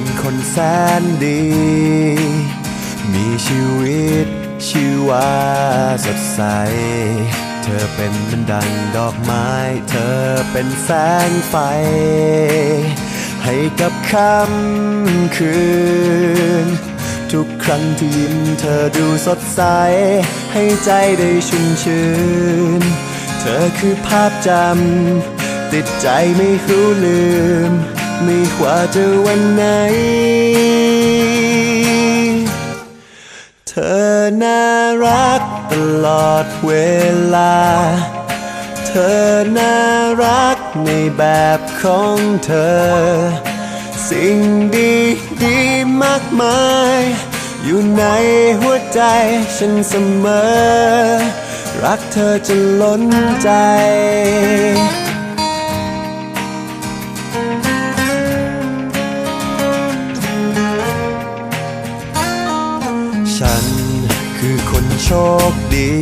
็นคนแสนดี มีชีวิตชีวาสดใส เธอเป็นเหมันดังดอกไม้ เธอเป็นแสงไฟ ให้กับค่ำคืน ทุกครั้งที่ยิ้มเธอดูสดใส ให้ใจได้ชุ่มชื่น เธอคือภาพจำติดใจไม่รู้ลืม ไม่ว่าจะวันไหน เธอน่ารักตลอดเวลา เธอน่ารักในแบบของเธอ สิ่งดีดีมากมาย อยู่ในหัวใจฉันเสมอ รักเธอจนล้นใจ ชคดี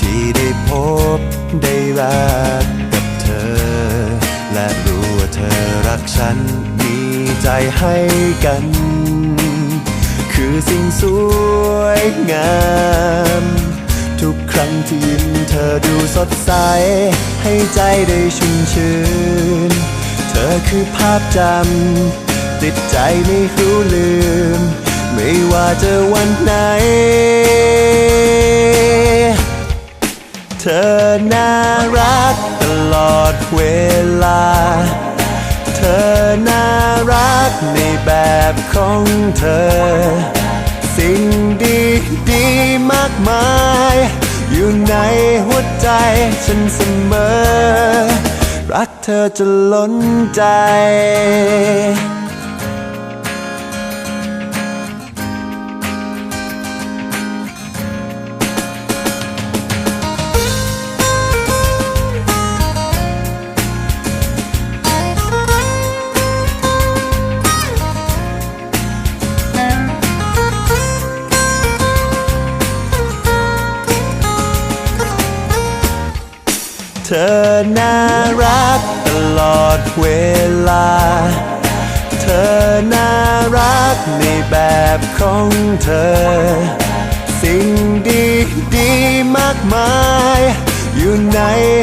ที่ได้พบได้รักกับเธอ และรู้ว่าเธอรักฉันมีใจให้กัน คือสิ่งสวยงาม ทุกครั้งที่ยิ้มเธอดูสดใส ให้ใจได้ชุ่มชื่น เธอคือภาพจำติดใจไม่รู้ลืม ไม่ว่าจะวันไหน เธอน่ารักตลอดเวลา เธอน่ารักในแบบของเธอ สิ่งดีดีมากมาย อยู่ในหัวใจฉันเสมอ รักเธอจะล้นใจ เธอน่ารักตลอดเวลา เธอน่ารักในแบบของเธอ สิ่งดีดีมากมาย อยู่ใน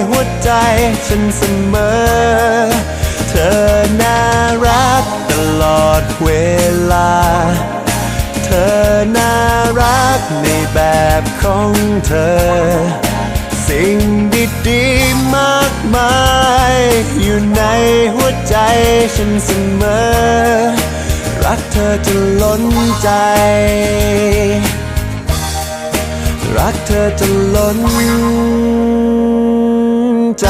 หัวใจฉันเสมอ เธอน่ารักตลอดเวลา เธอน่ารักในแบบของเธอ สิ่งดีๆมากมาย อยู่ในหัวใจฉันเสมอ รักเธอจนล้นใจ รักเธอจนล้นใจ